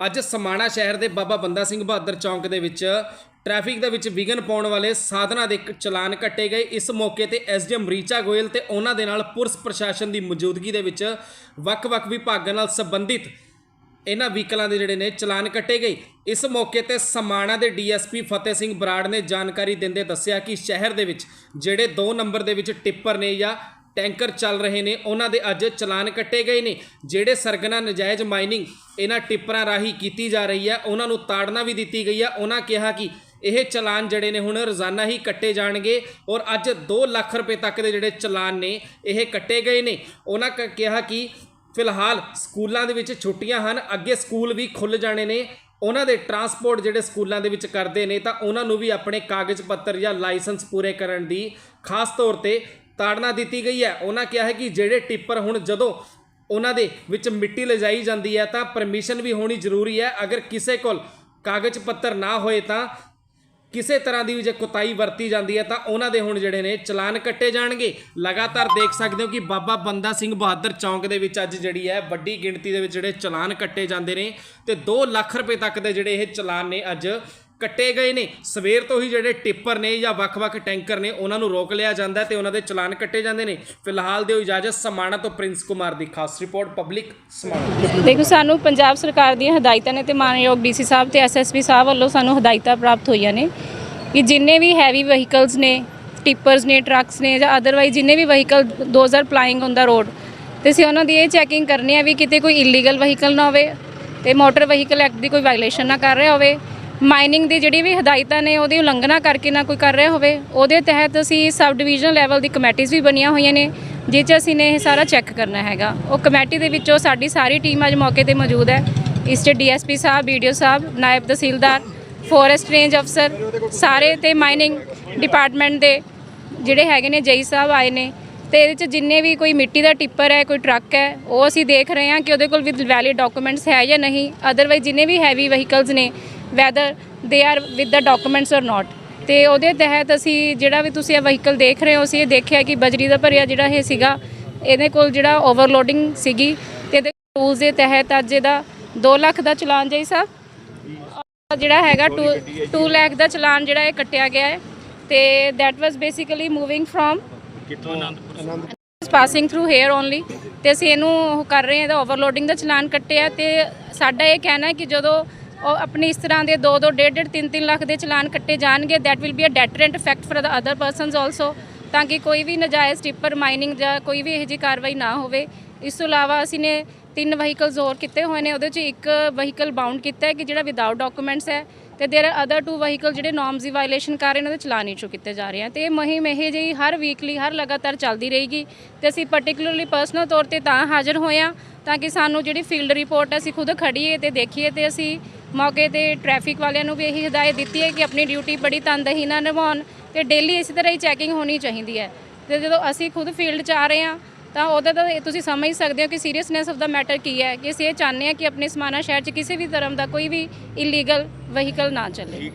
ਅੱਜ ਸਮਾਣਾ ਸ਼ਹਿਰ ਦੇ ਬਾਬਾ ਬੰਦਾ ਸਿੰਘ ਬਹਾਦਰ ਚੌਂਕ ਦੇ ਵਿੱਚ ਟ੍ਰੈਫਿਕ ਦੇ ਵਿੱਚ ਵਿਘਨ ਪਾਉਣ ਵਾਲੇ ਸਾਧਨਾਂ ਦੇ ਚਲਾਨ ਕੱਟੇ ਗਏ। ਇਸ ਮੌਕੇ ਤੇ ਐਸਡੀਐਮ ਰੀਚਾ ਗੋਇਲ ਤੇ ਉਹਨਾਂ ਦੇ ਨਾਲ ਪੁਲਿਸ ਪ੍ਰਸ਼ਾਸਨ ਦੀ ਮੌਜੂਦਗੀ ਦੇ ਵਿੱਚ ਵੱਖ-ਵੱਖ ਵਿਭਾਗਾਂ ਨਾਲ ਸੰਬੰਧਿਤ ਇਹਨਾਂ ਵਹੀਕਲਾਂ ਦੇ ਜਿਹੜੇ ਨੇ ਚਲਾਨ ਕੱਟੇ ਗਏ। ਇਸ ਮੌਕੇ ਤੇ ਸਮਾਣਾ ਦੇ ਡੀਐਸਪੀ ਫਤਿਹ ਸਿੰਘ ਬਰਾੜ ਨੇ ਜਾਣਕਾਰੀ ਦਿੰਦੇ ਦੱਸਿਆ ਕਿ ਸ਼ਹਿਰ ਦੇ ਵਿੱਚ ਜਿਹੜੇ 2 ਨੰਬਰ ਦੇ ਵਿੱਚ ਟਿੱਪਰ ਨੇ ਜਾਂ ਟੈਂਕਰ ਚੱਲ ਰਹੇ ਨੇ, ਉਹਨਾਂ ਦੇ ਅੱਜ ਚਲਾਨ ਕੱਟੇ ਗਏ ਨੇ, ਜਿਹੜੇ ਸਰਗਨਾ ਨਜਾਇਜ਼ ਮਾਈਨਿੰਗ ਇਹਨਾਂ ਟਿੱਪਰਾਂ ਰਾਹੀਂ ਕੀਤੀ ਜਾ ਰਹੀ ਹੈ, ਉਹਨਾਂ ਨੂੰ ਤਾੜਨਾ ਵੀ ਦਿੱਤੀ ਗਈ ਹੈ। ਉਹਨਾਂ ਕਿਹਾ ਕਿ ਇਹ ਚਲਾਨ ਜਿਹੜੇ ਨੇ ਹੁਣ ਰੋਜ਼ਾਨਾ ਹੀ ਕੱਟੇ ਜਾਣਗੇ ਔਰ ਅੱਜ 2 ਲੱਖ ਰੁਪਏ ਤੱਕ ਦੇ ਜਿਹੜੇ ਚਲਾਨ ਨੇ, ਇਹ ਕੱਟੇ ਗਏ ਨੇ। ਉਹਨਾਂ ਕ- ਕਿਹਾ ਕਿ ਫਿਲਹਾਲ ਸਕੂਲਾਂ ਦੇ ਵਿੱਚ ਛੁੱਟੀਆਂ ਹਨ, ਅੱਗੇ ਸਕੂਲ ਵੀ ਖੁੱਲ ਜਾਣੇ ਨੇ। ਉਹਨਾਂ ਦੇ ਟਰਾਂਸਪੋਰਟ ਜਿਹੜੇ ਸਕੂਲਾਂ ਦੇ ਵਿੱਚ ਕਰਦੇ ਨੇ, ਤਾਂ ਉਹਨਾਂ ਨੂੰ ਵੀ ਆਪਣੇ ਕਾਗਜ਼ ਪੱਤਰ ਜਾਂ ਲਾਇਸੈਂਸ ਪੂਰੇ ਕਰਨ ਦੀ ਖਾਸ ਤੌਰ ਤੇ ਤਾੜਨਾ ਦਿੱਤੀ ਗਈ ਹੈ। ਉਹਨਾਂ ਕਿਹਾ ਹੈ ਕਿ ਜਿਹੜੇ ਟਿੱਪਰ ਹੁਣ ਜਦੋਂ ਉਹਨਾਂ ਦੇ ਵਿੱਚ ਮਿੱਟੀ ਲਿਜਾਈ ਜਾਂਦੀ ਹੈ, ਤਾਂ ਪਰਮਿਸ਼ਨ ਵੀ ਹੋਣੀ ਜ਼ਰੂਰੀ ਹੈ। ਅਗਰ ਕਿਸੇ ਕੋਲ ਕਾਗਜ਼ ਪੱਤਰ ਨਾ ਹੋਏ ਤਾਂ ਕਿਸੇ ਤਰ੍ਹਾਂ ਦੀ ਵੀ ਜੇ ਕੁਤਾਈ ਵਰਤੀ ਜਾਂਦੀ ਹੈ, ਤਾਂ ਉਹਨਾਂ ਦੇ ਹੁਣ ਜਿਹੜੇ ਨੇ ਚਲਾਨ ਕੱਟੇ ਜਾਣਗੇ। ਲਗਾਤਾਰ ਦੇਖ ਸਕਦੇ ਹੋ ਕਿ ਬਾਬਾ ਬੰਦਾ ਸਿੰਘ ਬਹਾਦਰ ਚੌਂਕ ਦੇ ਵਿੱਚ ਅੱਜ ਜਿਹੜੀ ਹੈ ਵੱਡੀ ਗਿਣਤੀ ਦੇ ਵਿੱਚ ਜਿਹੜੇ ਚਲਾਨ ਕੱਟੇ ਜਾਂਦੇ ਨੇ ਤੇ 2 ਲੱਖ ਰੁਪਏ ਤੱਕ ਦੇ ਜਿਹੜੇ ਇਹ ਚਲਾਨ ਨੇ ਅੱਜ ਕੱਟੇ ਗਏ ਨੇ। ਸਵੇਰ ਤੋਂ ਹੀ ਜਿਹੜੇ ਟਿੱਪਰ ਨੇ ਜਾਂ ਵੱਖ-ਵੱਖ ਟੈਂਕਰ ਨੇ, ਉਹਨਾਂ ਨੂੰ ਰੋਕ ਲਿਆ ਜਾਂਦਾ ਹੈ ਤੇ ਉਹਨਾਂ ਦੇ ਚਲਾਨ ਕੱਟੇ ਜਾਂਦੇ ਨੇ। ਫਿਲਹਾਲ ਦਿਓ ਇਜਾਜ਼ਤ, ਸਮਾਣਾ ਤੋਂ ਪ੍ਰਿੰਸ ਕੁਮਾਰ ਦੀ ਖਾਸ ਰਿਪੋਰਟ, ਪਬਲਿਕ ਸਮਾਣਾ। ਦੇਖੋ, ਸਾਨੂੰ ਪੰਜਾਬ ਸਰਕਾਰ ਦੀਆਂ ਹਦਾਇਤਾਂ ਨੇ ਤੇ ਮਾਨਯੋਗ ਡੀਸੀ ਸਾਹਿਬ ਤੇ ਐਸਐਸਪੀ ਸਾਹਿਬ ਵੱਲੋਂ ਸਾਨੂੰ ਹਦਾਇਤਾਂ ਪ੍ਰਾਪਤ ਹੋਈਆਂ ਨੇ ਕਿ ਜਿੰਨੇ ਵੀ ਹੈਵੀ ਵਹੀਕਲਸ ਨੇ ਟਿੱਪਰਸ ਨੇ ਟਰੱਕਸ ਨੇ ਜਾਂ ਅਦਰਵਾਈਜ਼ ਜਿੰਨੇ ਵੀ vehicle those are plying on the road ਤੇ ਅਸੀਂ ਉਹਨਾਂ ਦੀ ਇਹ ਚੈਕਿੰਗ ਕਰਨੀ ਆ ਵੀ ਕਿਤੇ ਕੋਈ ਇਲੀਗਲ ਵਹੀਕਲ ਨਾ ਹੋਵੇ ਤੇ ਮੋਟਰ ਵਹੀਕਲ ਐਕਟ ਦੀ ਕੋਈ ਵਾਇਲੇਸ਼ਨ ਨਾ ਕਰ ਰਿਹਾ ਹੋਵੇ। ਮਾਈਨਿੰਗ ਦੀ ਜਿਹੜੀ ਵੀ ਹਦਾਇਤਾਂ ਨੇ ਉਹਦੀ ਉਲੰਘਣਾ ਕਰਕੇ ਨਾ ਕੋਈ ਕਰ ਰਿਹਾ ਹੋਵੇ, ਉਹਦੇ ਤਹਿਤ ਅਸੀਂ ਸਬ ਡਿਵੀਜ਼ਨ ਲੈਵਲ ਦੀ ਕਮੇਟੀਆਂ ਵੀ ਬਣੀਆਂ ਹੋਈਆਂ ਨੇ, ਜਿਹ 'ਚ ਅਸੀਂ ਨੇ ਇਹ ਸਾਰਾ ਚੈੱਕ ਕਰਨਾ ਹੈਗਾ। ਉਹ ਕਮੇਟੀ ਦੇ ਵਿੱਚੋਂ ਸਾਡੀ ਸਾਰੀ ਟੀਮ ਅੱਜ ਮੌਕੇ ਤੇ ਮੌਜੂਦ ਹੈ। ਇਸ 'ਚ ਡੀਐਸਪੀ ਸਾਹਿਬ ਵੀਡੀਓ ਸਾਹਿਬ, ਨਾਇਬ ਤਹਿਸੀਲਦਾਰ ਫੋਰੈਸਟ ਰੇਂਜ ਅਫਸਰ ਸਾਰੇ ਤੇ ਮਾਈਨਿੰਗ ਡਿਪਾਰਟਮੈਂਟ ਦੇ ਜਿਹੜੇ ਹੈਗੇ ਨੇ, ਜਈ ਸਾਹਿਬ ਆਏ ਨੇ। ਤੇ ਇਹਦੇ ਚ ਜਿੰਨੇ ਵੀ ਕੋਈ ਮਿੱਟੀ ਦਾ ਟਿੱਪਰ ਹੈ, ਕੋਈ ਟਰੱਕ ਹੈ, ਉਹ ਅਸੀਂ ਦੇਖ ਰਹੇ ਹਾਂ ਕਿ ਉਹਦੇ ਕੋਲ ਵੀ ਵੈਲਿਡ ਡਾਕੂਮੈਂਟਸ ਹੈ ਜਾਂ ਨਹੀਂ। ਅਦਰਵਾਈਜ਼ ਜਿੰਨੇ ਵੀ ਹੈਵੀ ਵਹੀਕਲਸ ਨੇ whether they are with the documents or not ਤੇ ਉਹਦੇ ਤਹਿਤ ਅਸੀਂ ਜਿਹੜਾ ਵੀ ਤੁਸੀਂ ਇਹ ਵਹੀਕਲ ਦੇਖ ਰਹੇ ਹੋ ਅਸੀਂ ਇਹ ਦੇਖਿਆ ਕਿ ਬਜਰੀ ਦਾ ਭਰਿਆ ਜਿਹੜਾ ਇਹ ਸੀਗਾ ਇਹਦੇ ਕੋਲ ਜਿਹੜਾ ਓਵਰਲੋਡਿੰਗ ਸੀਗੀ ਤੇ ਇਹਦੇ ਰੂਲਸ ਦੇ ਤਹਿਤ ਅੱਜ ਇਹਦਾ 2 ਲੱਖ ਦਾ ਚਲਾਨ ਜਈ ਸਾਹਿਬ। ਜਿਹੜਾ ਹੈਗਾ 2 2 ਲੱਖ ਦਾ ਚਲਾਨ ਜਿਹੜਾ ਇਹ ਕੱਟਿਆ ਗਿਆ ਹੈ ਤੇ that was basically moving from passing through here only ਤੇ ਅਸੀਂ ਇਹਨੂੰ ਕਰ ਰਹੇ ਹਾਂ ਇਹਦਾ ਓਵਰਲੋਡਿੰਗ ਦਾ ਚਲਾਨ ਕੱਟਿਆ ਤੇ ਸਾਡਾ ਇਹ ਕਹਿਣਾ ਹੈ ਕਿ ਜਦੋਂ ਉਹ ਆਪਣੀ ਇਸ ਤਰ੍ਹਾਂ ਦੇ 2 2 1.5 3 3 ਲੱਖ ਦੇ ਚਲਾਨ ਕੱਟੇ ਜਾਣਗੇ। That will be a deterrent effect for the other persons also ਤਾਂ ਕਿ ਕੋਈ ਵੀ ਨਜਾਇਜ਼ ਟਿੱਪਰ ਮਾਈਨਿੰਗ ਜਾਂ ਕੋਈ ਵੀ ਇਹੋ ਜਿਹੀ ਕਾਰਵਾਈ ਨਾ ਹੋਵੇ। ਇਸ ਤੋਂ ਇਲਾਵਾ ਅਸੀਂ ਨੇ ਤਿੰਨ ਵਹੀਕਲਸ ਹੋਰ ਕੀਤੇ ਹੋਏ ਨੇ, ਉਹਦੇ 'ਚ ਇੱਕ ਵਹੀਕਲ ਬਾਉਂਡ ਕੀਤਾ ਹੈ, ਕਿ ਜਿਹੜਾ ਵਿਦਆਊਟ ਡਾਕੂਮੈਂਟਸ ਹੈ, ਤੇ there are other two vehicle ਜਿਹੜੇ ਨੋਰਮਸ ਦੀ ਵਾਇਲੇਸ਼ਨ ਕਰ ਰਹੇ ਨੇ, ਉਹਦੇ ਚਲਾਨ ਇਸ਼ੂ ਕੀਤੇ ਜਾ ਰਹੇ ਆ। ਤੇ ਇਹ ਮੁਹਿੰਮ ਇਹ ਜਿਹੀ ਹਰ ਵੀਕਲੀ ਹਰ ਲਗਾਤਾਰ ਚੱਲਦੀ ਰਹੇਗੀ। ਤੇ ਅਸੀਂ ਪਾਰਟਿਕੂਲਰਲੀ ਪਰਸਨਲ ਤੌਰ ਤੇ ਤਾਂ ਹਾਜ਼ਰ ਹੋਏ ਹਾਂ ਤਾਂ ਕਿ ਸਾਨੂੰ ਜਿਹੜੀ ਫੀਲਡ ਰਿਪੋਰਟ ਅਸੀਂ ਖੁਦ ਖੜੀਏ ਤੇ ਦੇਖੀਏ ਤੇ ਅਸੀਂ ਮੌਕੇ ਤੇ ਟ੍ਰੈਫਿਕ ਵਾਲਿਆਂ ਨੂੰ ਵੀ ਇਹੀ ਹਦਾਇਤ ਦਿੱਤੀ ਹੈ ਕਿ ਆਪਣੀ ਡਿਊਟੀ ਬੜੀ ਤਨਦੇਹੀ ਨਾਲ ਨਿਭਾਉਣ ਤੇ ਡੇਲੀ ਇਸੇ ਤਰ੍ਹਾਂ ਹੀ ਚੈਕਿੰਗ ਹੋਣੀ ਚਾਹੀਦੀ ਹੈ। ਤੇ ਜਦੋਂ ਅਸੀਂ ਖੁਦ ਫੀਲਡ 'ਚ ਆ ਰਹੇ ਹਾਂ, ਤਾਂ ਉਹਦਾ ਤਾਂ ਇਹ ਤੁਸੀਂ ਸਮਝ ਸਕਦੇ ਹੋ ਕਿ ਸੀਰੀਅਸਨੈਸ ਆਫ ਦਾ ਮੈਟਰ ਕੀ ਹੈ, ਕਿ ਅਸੀਂ ਇਹ ਚਾਹੁੰਦੇ ਹਾਂ ਕਿ ਆਪਣੇ ਸਮਾਨਾ ਸ਼ਹਿਰ 'ਚ ਕਿਸੇ ਵੀ ਧਰਮ ਦਾ ਕੋਈ ਵੀ ਇਲੀਗਲ ਵਹੀਕਲ ਨਾ ਚੱਲੇ।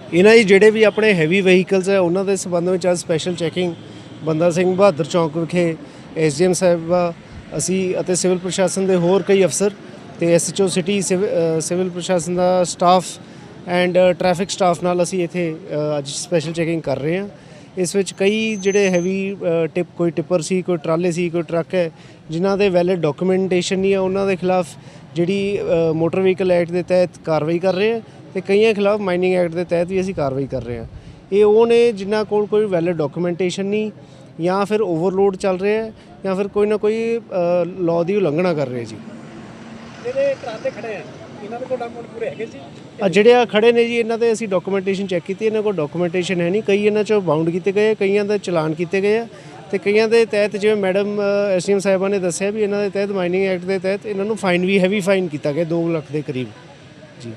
ਇਹਨਾਂ ਦੀ ਜਿਹੜੇ ਵੀ ਆਪਣੇ ਹੈਵੀ ਵਹੀਕਲਸ ਹੈ, ਉਹਨਾਂ ਦੇ ਸੰਬੰਧ ਵਿੱਚ ਅੱਜ ਸਪੈਸ਼ਲ ਚੈਕਿੰਗ ਬੰਦਾ ਸਿੰਘ ਬਹਾਦਰ ਚੌਂਕ ਵਿਖੇ ਐਸਡੀਐਮ ਸਾਹਿਬ, ਅਸੀਂ ਅਤੇ ਸਿਵਲ ਪ੍ਰਸ਼ਾਸਨ ਦੇ ਹੋਰ ਕਈ ਅਫਸਰ ਤੇ ਐਸਐਚਓ ਸਿਟੀ ਸਿਵਲ ਪ੍ਰਸ਼ਾਸਨ ਦਾ ਸਟਾਫ ਐਂਡ ਟ੍ਰੈਫਿਕ ਸਟਾਫ ਨਾਲ ਅਸੀਂ ਇੱਥੇ ਅੱਜ ਸਪੈਸ਼ਲ ਚੈਕਿੰਗ ਕਰ ਰਹੇ ਹਾਂ। ਇਸ ਵਿੱਚ ਕਈ ਜਿਹੜੇ ਹੈਵੀ ਟਿਪ ਕੋਈ ਟਿੱਪਰ ਸੀ, ਕੋਈ ਟਰਾਲੇ ਸੀ, ਕੋਈ ਟਰੱਕ ਹੈ, ਜਿਨ੍ਹਾਂ ਦੇ ਵੈਲਿਡ ਡਾਕੂਮੈਂਟੇਸ਼ਨ ਨਹੀਂ ਹੈ, ਉਹਨਾਂ ਦੇ ਖਿਲਾਫ ਜਿਹੜੀ ਮੋਟਰ ਵਹੀਕਲ ਐਕਟ ਦੇ ਤਹਿਤ ਕਾਰਵਾਈ ਕਰ ਰਹੇ ਹਾਂ ਤੇ ਕਈਆਂ ਖਿਲਾਫ ਮਾਈਨਿੰਗ ਐਕਟ ਦੇ ਤਹਿਤ ਵੀ ਅਸੀਂ ਕਾਰਵਾਈ ਕਰ ਰਹੇ ਹਾਂ। ਇਹ ਉਹ ਨੇ ਜਿਨ੍ਹਾਂ ਕੋਲ ਕੋਈ ਵੈਲਿਡ ਡਾਕੂਮੈਂਟੇਸ਼ਨ ਨਹੀਂ, ਜਾਂ ਫਿਰ ਓਵਰਲੋਡ ਚੱਲ ਰਿਹਾ ਹੈ, ਜਾਂ ਫਿਰ ਕੋਈ ਨਾ ਕੋਈ ਲਾਅ ਦੀ ਉਲੰਘਣਾ ਕਰ ਰਹੇ ਜੀ। ਜਿਹੜੇ ਟਰਾਲੇ ਖੜੇ ਆ, ਇਹਨਾਂ ਦੇ ਕੋਲ ਡਾਕੂਮੈਂਟ ਪੂਰੇ ਹੈਗੇ ਸੀ? ਆ ਜਿਹੜੇ ਆ ਖੜੇ ਨੇ ਜੀ, ਇਹਨਾਂ ਦੇ ਅਸੀਂ ਡਾਕੂਮੈਂਟੇਸ਼ਨ ਚੈੱਕ ਕੀਤੀ, ਇਹਨਾਂ ਕੋਲ ਡਾਕੂਮੈਂਟੇਸ਼ਨ ਹੈ ਨਹੀਂ। ਕਈ ਇਹਨਾਂ ਚੋਂ ਬਾਉਂਡ ਕੀਤੇ ਗਏ, ਕਈਆਂ ਦੇ ਚਲਾਨ ਕੀਤੇ ਗਏ ਆ ਤੇ ਕਈਆਂ ਦੇ ਤਹਿਤ ਜਿਵੇਂ ਮੈਡਮ ਐਸਡੀਐਮ ਸਾਹਿਬਾਂ ਨੇ ਦੱਸਿਆ ਵੀ ਇਹਨਾਂ ਦੇ ਤਹਿਤ ਮਾਈਨਿੰਗ ਐਕਟ ਦੇ ਤਹਿਤ ਇਹਨਾਂ ਨੂੰ ਫਾਈਨ ਵੀ ਹੈਵੀ ਫਾਈਨ ਕੀਤਾ ਗਿਆ 2 ਲੱਖ ਦੇ ਕਰੀਬ। ਜੀ।